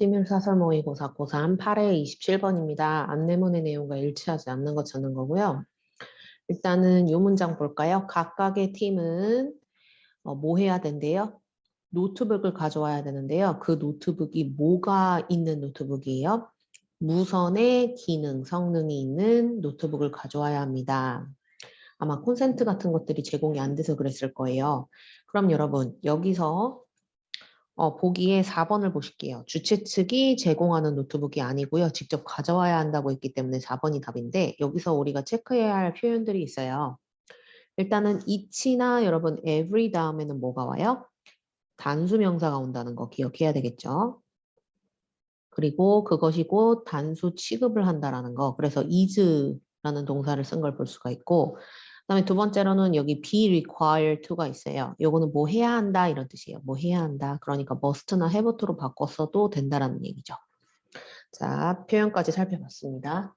시밀사설 모의고사 고3 8회 27번입니다. 안내문의 내용과 일치하지 않는 거 찾는 거고요. 일단은 이 문장 볼까요? 각각의 팀은 어, 뭐 해야 된대요? 노트북을 가져와야 되는데요. 그 노트북이 뭐가 있는 노트북이에요? 무선의 기능, 성능이 있는 노트북을 가져와야 합니다. 아마 콘센트 같은 것들이 제공이 안 돼서 그랬을 거예요. 그럼 여러분 여기서 어, 보기에 4번을 보실게요. 주최 측이 제공하는 노트북이 아니고요. 직접 가져와야 한다고 했기 때문에 4번이 답인데 여기서 우리가 체크해야 할 표현들이 있어요. 일단은 each나 여러분 every 다음에는 뭐가 와요? 단수 명사가 온다는 거 기억해야 되겠죠? 그리고 그것이 곧 단수 취급을 한다라는 거. 그래서 is라는 동사를 쓴 걸 볼 수가 있고 그 다음에 두 번째로는 여기 be required to가 있어요. 요거는 뭐 해야 한다 이런 뜻이에요. 뭐 해야 한다. 그러니까 must나 have to로 바꿨어도 된다라는 얘기죠. 자, 표현까지 살펴봤습니다.